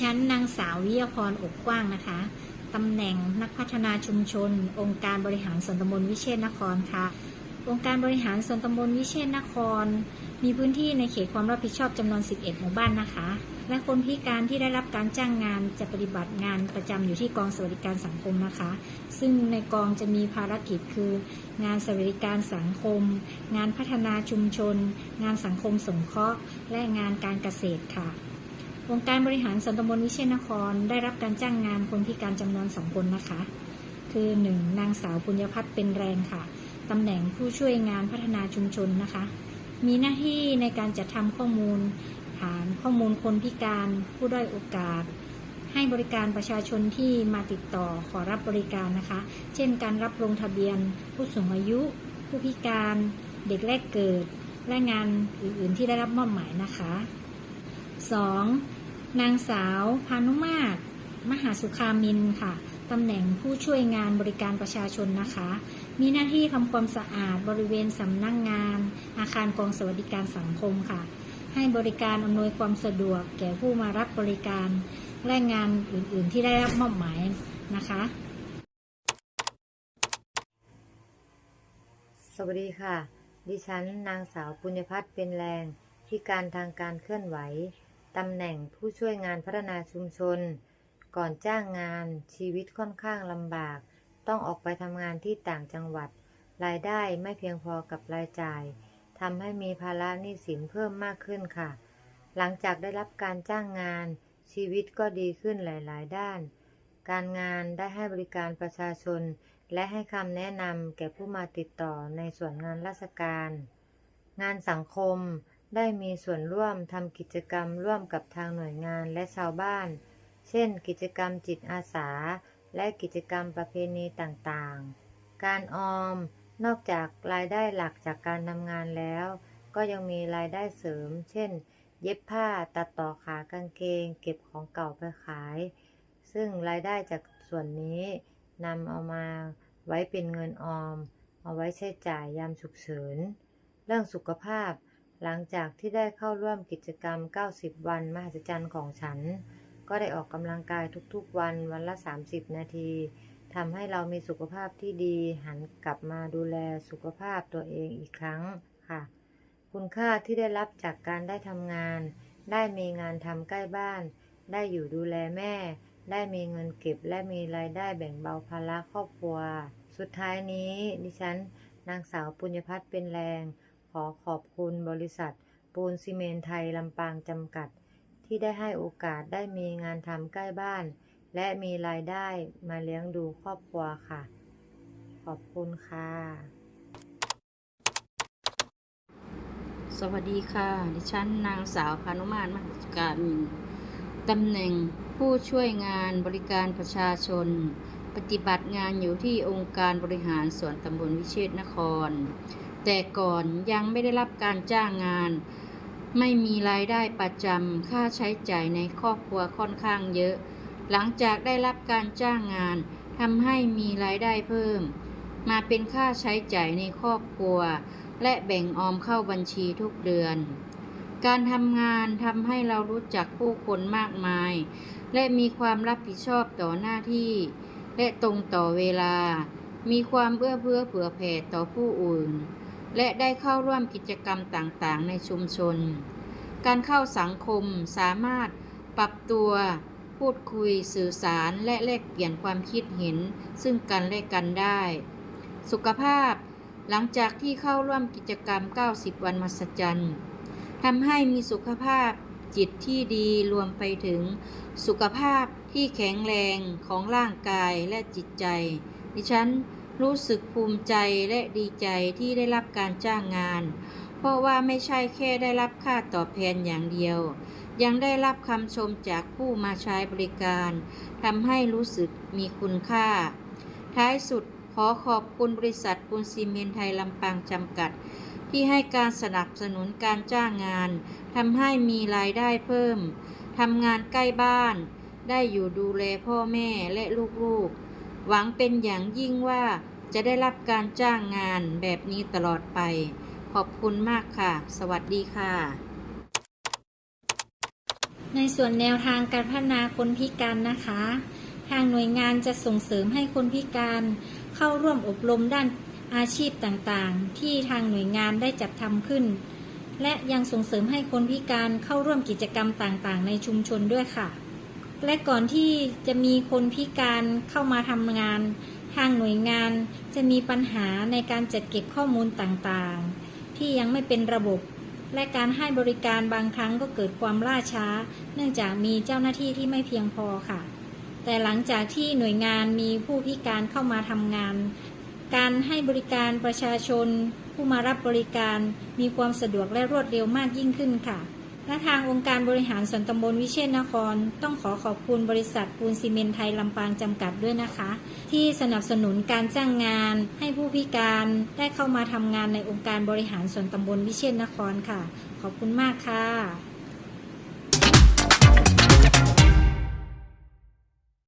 ฉันนางสาววิยาพรอกกว้างนะคะตำแหน่งนักพัฒนาชุมชน องค์การบริหารส่วนตำบลวิเชษนครค่ะ องค์การบริหารส่วนตำบลวิเชษนคร มีพื้นที่ในเขตความรับผิดชอบจำนวน 11 หมู่บ้านนะคะ และคนพิการที่ได้รับการจ้างงานจะปฏิบัติงานประจำอยู่ที่กองสวัสดิการสังคมนะคะ ซึ่งในกองจะมีภารกิจคือ งานสวัสดิการสังคม งานพัฒนาชุมชน งานสังคมสงเคราะห์ และงานการเกษตรค่ะ องค์การบริหารส่วนตำบลวิเชียรนครได้รับการจ้างงานคนพิการจำนวนสองคนนะคะ คือ 1. นางสาวปุญญพัฒน์เป็นแรงค่ะตำแหน่งผู้ช่วยงานพัฒนาชุมชนนะคะ มีหน้าที่ในการจัดทำข้อมูลฐานข้อมูลคนพิการผู้ด้อยโอกาส ให้บริการประชาชนที่มาติดต่อขอรับบริการนะคะ เช่นการรับลงทะเบียน ผู้สูงอายุ ผู้พิการ เด็กแรกเกิด และงานอื่นๆที่ได้รับมอบหมายนะคะ 2. นางสาวพานุมาตร มหาสุขามินค่ะ ตำแหน่งผู้ช่วยงานบริการประชาชนนะคะ มีหน้าที่ทำความสะอาดบริเวณสำนักงงาน อาคารกองสวัสดิการสังคมค่ะ ให้บริการอำนวยความสะดวกแก่ผู้มารับบริการและงานอื่น ๆ ที่ได้รับมอบหมายนะคะ สวัสดีค่ะ ดิฉันนางสาวปุญญพัฒน์เป็นแรงพิการทางการเคลื่อนไหว ตำแหน่งผู้ช่วยงานพัฒนาชุมชน ก่อนจ้างงานชีวิตค่อนข้างลำบาก ต้องออกไปทำงานที่ต่างจังหวัด รายได้ไม่เพียงพอกับรายจ่ายทำให้มีภาระหนี้สินเพิ่มมากขึ้นค่ะ หลังจากได้รับการจ้างงาน ชีวิตก็ดีขึ้นหลาย ๆ ด้าน การงานได้ให้บริการประชาชน และให้คำแนะนำแก่ผู้มาติดต่อในส่วนงานราชการ งานสังคม ได้มีส่วนร่วมทำกิจกรรมร่วมกับทางหน่วยงานและชาวบ้าน เช่น กิจกรรมจิตอาสา และกิจกรรมประเพณีต่างๆ การออม นอกจากรายได้หลักจากการทำงานแล้ว ก็ยังมีรายได้เสริม เช่น เย็บผ้าตัดต่อขากางเกง เก็บของเก่าไปขาย ซึ่งรายได้จากส่วนนี้นำเอามาไว้เป็นเงินออม เอาไว้ใช้จ่ายยามฉุกเฉิน เรื่องสุขภาพ หลังจากที่ได้เข้าร่วมกิจกรรม 90 วันมหัศจรรย์ของฉัน ก็ได้ออกกำลังกายทุกๆวันวันละ 30 นาทีทำให้เรามีสุขภาพที่ดี หันกลับมาดูแลสุขภาพตัวเองอีกครั้งค่ะ คุณค่าที่ได้รับจากการได้ทำงาน ได้มีงานทำใกล้บ้าน ได้อยู่ดูแลแม่ ได้มีเงินเก็บและมีรายได้แบ่งเบาภาระครอบครัว สุดท้ายนี้ ดิฉัน นางสาวปุญญพัฒน์เป็นแรง อขอบคุณบริษัท ปูนซีเมนไทยลำปางจำกัด ที่ได้ให้โอกาสได้มีงานทำใกล้บ้าน และมีรายได้มาเลี้ยงดูครอบครัวค่ะ ขอบคุณค่ะ สวัสดีค่ะ ดิฉันนางสาวพานุมานมหการมินตำแหน่งผู้ช่วยงานบริการประชาชน ปฏิบัติงานอยู่ที่องค์การบริหารส่วนตำบลวิเชษนคร แต่ก่อนยังไม่ได้รับการจ้างงาน ไม่มีรายได้ประจำค่าใช้จ่ายในครอบครัวค่อนข้างเยอะ หลังจากได้รับการจ้างงานทำให้มีรายได้เพิ่ม มาเป็นค่าใช้จ่ายในครอบครัว และแบ่งออมเข้าบัญชีทุกเดือน การทำงานทำให้เรารู้จักผู้คนมากมาย และมีความรับผิดชอบต่อหน้าที่ และตรงต่อเวลา มีความเอื้อเฟื้อเผื่อแผ่ต่อผู้อื่น และได้เข้าร่วมกิจกรรมต่างๆ ในชุมชน การเข้าสังคมสามารถปรับตัว พูดคุยสื่อสารและแลกเปลี่ยนความคิดเห็น ซึ่งกันและกันได้ สุขภาพ หลังจากที่เข้าร่วมกิจกรรม 90 วันมหัศจรรย์ทำให้มีสุขภาพจิตที่ดีรวมไปถึง สุขภาพที่แข็งแรงของร่างกายและจิตใจ ดิฉัน รู้สึกภูมิใจและดีใจที่ได้รับการจ้างงาน เพราะว่าไม่ใช่แค่ได้รับค่าตอบแทนอย่างเดียว ยังได้รับคำชมจากผู้มาใช้บริการทำให้รู้สึกมีคุณค่า ท้ายสุดขอขอบคุณบริษัทปูนซีเมนไทยลำปางจำกัด ที่ให้การสนับสนุนการจ้างงานทำให้มีรายได้เพิ่มทำงานใกล้บ้าน ได้อยู่ดูแลพ่อแม่และลูกๆ หวังเป็นอย่างยิ่งว่าจะได้รับการจ้างงานแบบนี้ตลอดไป ขอบคุณมากค่ะ สวัสดีค่ะ ในส่วนแนวทางการพัฒนาคนพิการนะคะ ทางหน่วยงานจะส่งเสริมให้คนพิการเข้าร่วมอบรมด้านอาชีพต่างๆ ที่ทางหน่วยงานได้จัดทำขึ้น และยังส่งเสริมให้คนพิการเข้าร่วมกิจกรรมต่างๆ ในชุมชนด้วยค่ะ และก่อนที่จะมีคนพิการเข้ามาทำงาน ทางหน่วยงานจะมีปัญหาในการจัดเก็บข้อมูลต่างๆ ที่ยังไม่เป็นระบบ และการให้บริการบางครั้งก็เกิดความล่าช้า เนื่องจากมีเจ้าหน้าที่ที่ไม่เพียงพอค่ะ แต่หลังจากที่หน่วยงานมีผู้พิการเข้ามาทำงาน การให้บริการประชาชน ผู้มารับบริการมีความสะดวกและรวดเร็วมากยิ่งขึ้นค่ะ และทางองค์การบริหารส่วนตำบลวิเชษนคร ต้องขอขอบคุณบริษัทปูนซีเมนไทยลำปางจำกัดด้วยนะคะ ที่สนับสนุนการจ้างงาน ให้ผู้พิการได้เข้ามาทำงานในองค์การบริหารส่วนตำบลวิเชษนครค่ะ ขอบคุณมากค่ะ